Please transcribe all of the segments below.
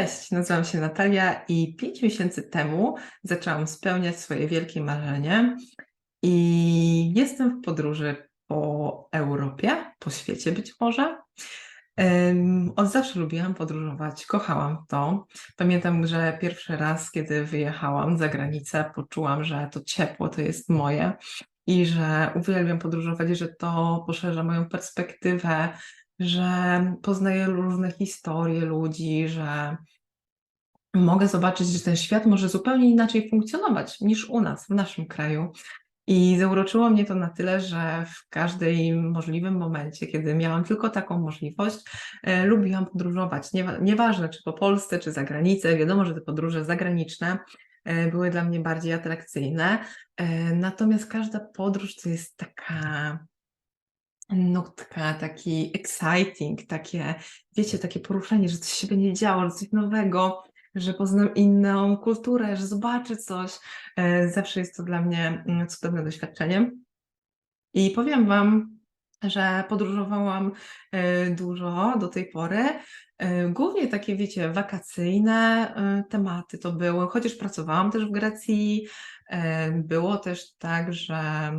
Cześć, nazywam się Natalia i 5 miesięcy temu zaczęłam spełniać swoje wielkie marzenie i jestem w podróży po Europie, po świecie być może. Od zawsze lubiłam podróżować, kochałam to. Pamiętam, że pierwszy raz, kiedy wyjechałam za granicę, poczułam, że to ciepło to jest moje i że uwielbiam podróżować, że to poszerza moją perspektywę, że poznaję różne historie ludzi, że mogę zobaczyć, że ten świat może zupełnie inaczej funkcjonować niż u nas, w naszym kraju. I zauroczyło mnie to na tyle, że w każdym możliwym momencie, kiedy miałam tylko taką możliwość, e, lubiłam podróżować. Nie, nieważne, czy po Polsce, czy za granicę. Wiadomo, że te podróże zagraniczne e, były dla mnie bardziej atrakcyjne. E, natomiast każda podróż to jest taka nutka, taki exciting, takie, wiecie, takie poruszenie, że coś się będzie działo, coś nowego, że poznam inną kulturę, że zobaczę coś. E, Zawsze jest to dla mnie mm, cudowne doświadczenie. I powiem Wam, że podróżowałam e, dużo do tej pory. E, Głównie takie, wiecie, wakacyjne tematy to były, chociaż pracowałam też w Grecji. Było też tak, że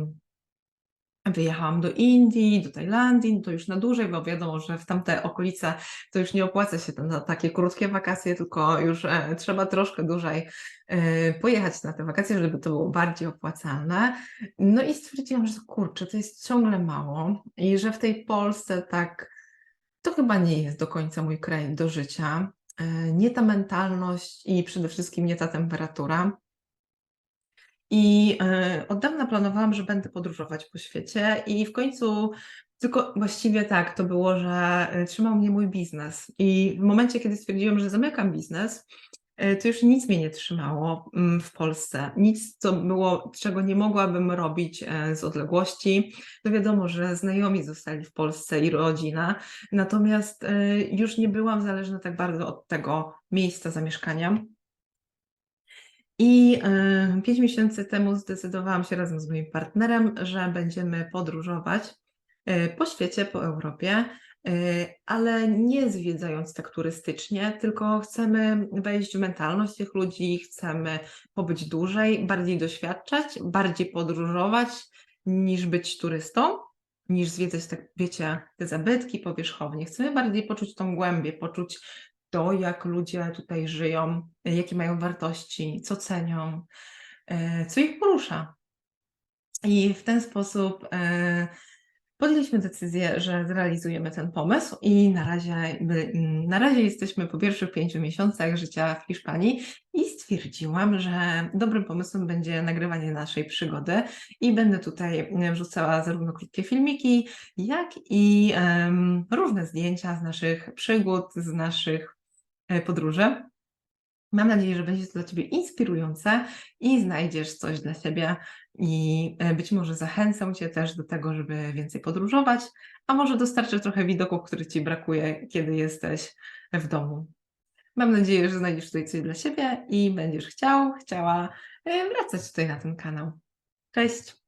Wyjechałam do Indii, do Tajlandii, no to już na dłużej, bo wiadomo, że w tamte okolice to już nie opłaca się na takie krótkie wakacje, tylko już e, trzeba troszkę dłużej e, pojechać na te wakacje, żeby to było bardziej opłacalne. No i stwierdziłam, że kurczę, to jest ciągle mało i że w tej Polsce tak, to chyba nie jest do końca mój kraj do życia. E, nie ta mentalność i przede wszystkim nie ta temperatura. I e, od dawna planowałam, że będę podróżować po świecie, i w końcu tylko właściwie tak to było, że e, trzymał mnie mój biznes. I w momencie, kiedy stwierdziłam, że zamykam biznes, e, to już nic mnie nie trzymało mm, w Polsce. Nic, co było, czego nie mogłabym robić z odległości. No wiadomo, że znajomi zostali w Polsce i rodzina, natomiast już nie byłam zależna tak bardzo od tego miejsca zamieszkania. I e, pięć miesięcy temu zdecydowałam się razem z moim partnerem, że będziemy podróżować e, po świecie, po Europie, e, ale nie zwiedzając tak turystycznie, tylko chcemy wejść w mentalność tych ludzi, chcemy pobyć dłużej, bardziej doświadczać, bardziej podróżować niż być turystą, niż zwiedzać, tak wiecie, te zabytki powierzchownie. Chcemy bardziej poczuć tą głębię, poczuć to, jak ludzie tutaj żyją, jakie mają wartości, co cenią, e, co ich porusza. I w ten sposób e, podjęliśmy decyzję, że zrealizujemy ten pomysł i na razie, my- na razie jesteśmy po pierwszych pięciu miesiącach życia w Hiszpanii i stwierdziłam, że dobrym pomysłem będzie nagrywanie naszej przygody i będę tutaj wrzucała zarówno krótkie filmiki, jak i em, różne zdjęcia z naszych przygód, z naszych podróży. Mam nadzieję, że będzie to dla Ciebie inspirujące i znajdziesz coś dla siebie i e, być może zachęcę Cię też do tego, żeby więcej podróżować, a może dostarczę trochę widoków, których Ci brakuje, kiedy jesteś w domu. Mam nadzieję, że znajdziesz tutaj coś dla siebie i będziesz chciał, chciała e, wracać tutaj na ten kanał. Cześć!